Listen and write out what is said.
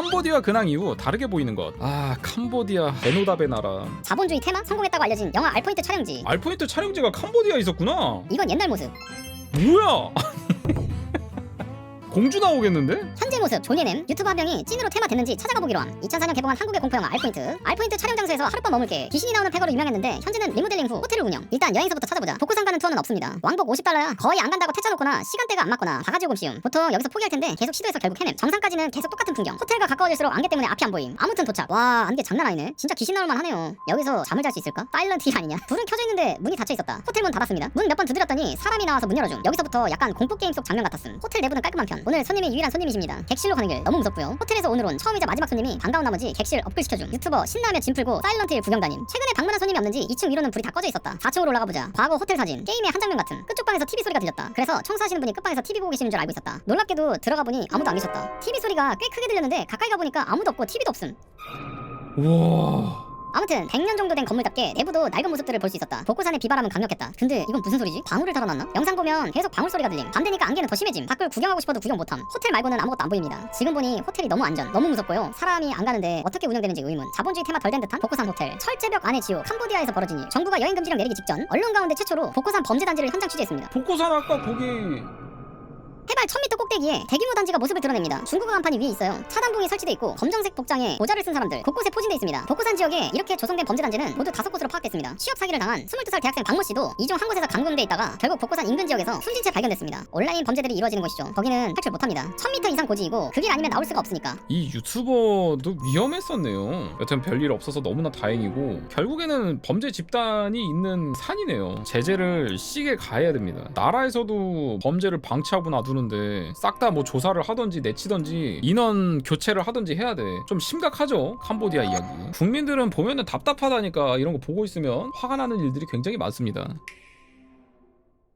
캄보디아 근황 이후 다르게 보이는 것. 아 캄보디아 베노답의 나라. 자본주의 테마 성공했다고 알려진 영화 알포인트 촬영지. 알포인트 촬영지가 캄보디아 있었구나. 이건 옛날 모습. 뭐야? 공주 나오겠는데? 현재 모습 존예냄 유튜브 한 명이 찐으로 테마 됐는지 찾아가 보기로 함. 2004년 개봉한 한국의 공포영화 알포인트. 알포인트 촬영 장소에서 하룻밤 머물게 귀신이 나오는 팩으로 유명했는데 현재는 리모델링 후 호텔을 운영. 일단 여행사부터 찾아보자. 복구상 가는 투어는 없습니다. 왕복 50달러야 거의 안 간다고 퇴짜놓거나 시간대가 안 맞거나 바가지 요금 씌움 보통 여기서 포기할 텐데 계속 시도해서 결국 헤맴 정상까지는 계속 똑같은 풍경. 호텔과 가까워질수록 안개 때문에 앞이 안 보임. 아무튼 도착. 와 안개 장난 아니네. 진짜 귀신 나올 만 하네요. 여기서 잠을 잘 수 있을까? 힐 아니냐? 불은 켜져 있는데 문이 닫혀 있었다. 호텔 문 닫았습니다. 문 몇 번 두드렸더니 사람이 나와서 문 열어줌. 여기서부터 약간 공포 게임 속 장면 같았음. 호텔 내부는 깔끔한 편 오늘 손님이 유일한 손님이십니다. 객실로 가는 길 너무 무섭고요. 호텔에서 오늘 온 처음이자 마지막 손님이 반가운 나머지 객실 업글 시켜줌 유튜버 신나며 짐 풀고 사일런트 힐 구경 다님 최근에 방문한 손님이 없는지 2층 위로는 불이 다 꺼져 있었다. 4층으로 올라가 보자. 과거 호텔 사진 게임의 한 장면 같음 끝쪽 방에서 TV 소리가 들렸다. 그래서 청소하시는 분이 끝방에서 TV 보고 계시는 줄 알고 있었다. 놀랍게도 들어가 보니 아무도 안 계셨다. TV 소리가 꽤 크게 들렸는데 가까이 가보니까 아무도 없고 TV도 없음. 우와. 아무튼 100년 정도 된 건물답게 내부도 낡은 모습들을 볼 수 있었다. 복고산의 비바람은 강력했다. 근데 이건 무슨 소리지? 방울을 달아놨나? 영상 보면 계속 방울 소리가 들림. 밤 되니까 안개는 더 심해짐. 밖을 구경하고 싶어도 구경 못함. 호텔 말고는 아무것도 안 보입니다. 지금 보니 호텔이 너무 안전, 너무 무섭고요. 사람이 안 가는데 어떻게 운영되는지 의문. 자본주의 테마 덜 된 듯한 복고산 호텔. 철제벽 안의 지옥. 캄보디아에서 벌어진 일. 정부가 여행 금지령 내리기 직전 언론 가운데 최초로 복고산 범죄 단지를 현장 취재했습니다. 복고산 아까 거기 해발 1000m 꼭대기에 대규모 단지가 모습을 드러냅니다. 중국어 간판이 위에 있어요. 차단봉이 설치돼 있고 검정색 복장에 모자를 쓴 사람들 곳곳에 포진돼 있습니다. 복고산 지역에 이렇게 조성된 범죄 단지는 모두 다섯 곳으로 파악됐습니다. 취업 사기를 당한 22살 대학생 박모 씨도 이 중 한 곳에서 감금돼 있다가 결국 복고산 인근 지역에서 숨진 채 발견됐습니다. 온라인 범죄들이 이루어지는 곳이죠. 거기는 탈출 못합니다. 1000m 이상 고지이고 그길 아니면 나올 수가 없으니까. 이 유튜버도 위험했었네요. 여튼 별일 없어서 너무나 다행이고 결국에는 범죄 집단이 있는 산이네요. 제재를 시게 가해야 됩니다. 나라에서도 범죄를 방치하고 놔두 는데 싹 다 뭐 조사를 하던지 내치던지 인원 교체를 하던지 해야 돼. 좀 심각하죠. 캄보디아 이야기. 국민들은 보면은 답답하다니까 이런 거 보고 있으면 화가 나는 일들이 굉장히 많습니다.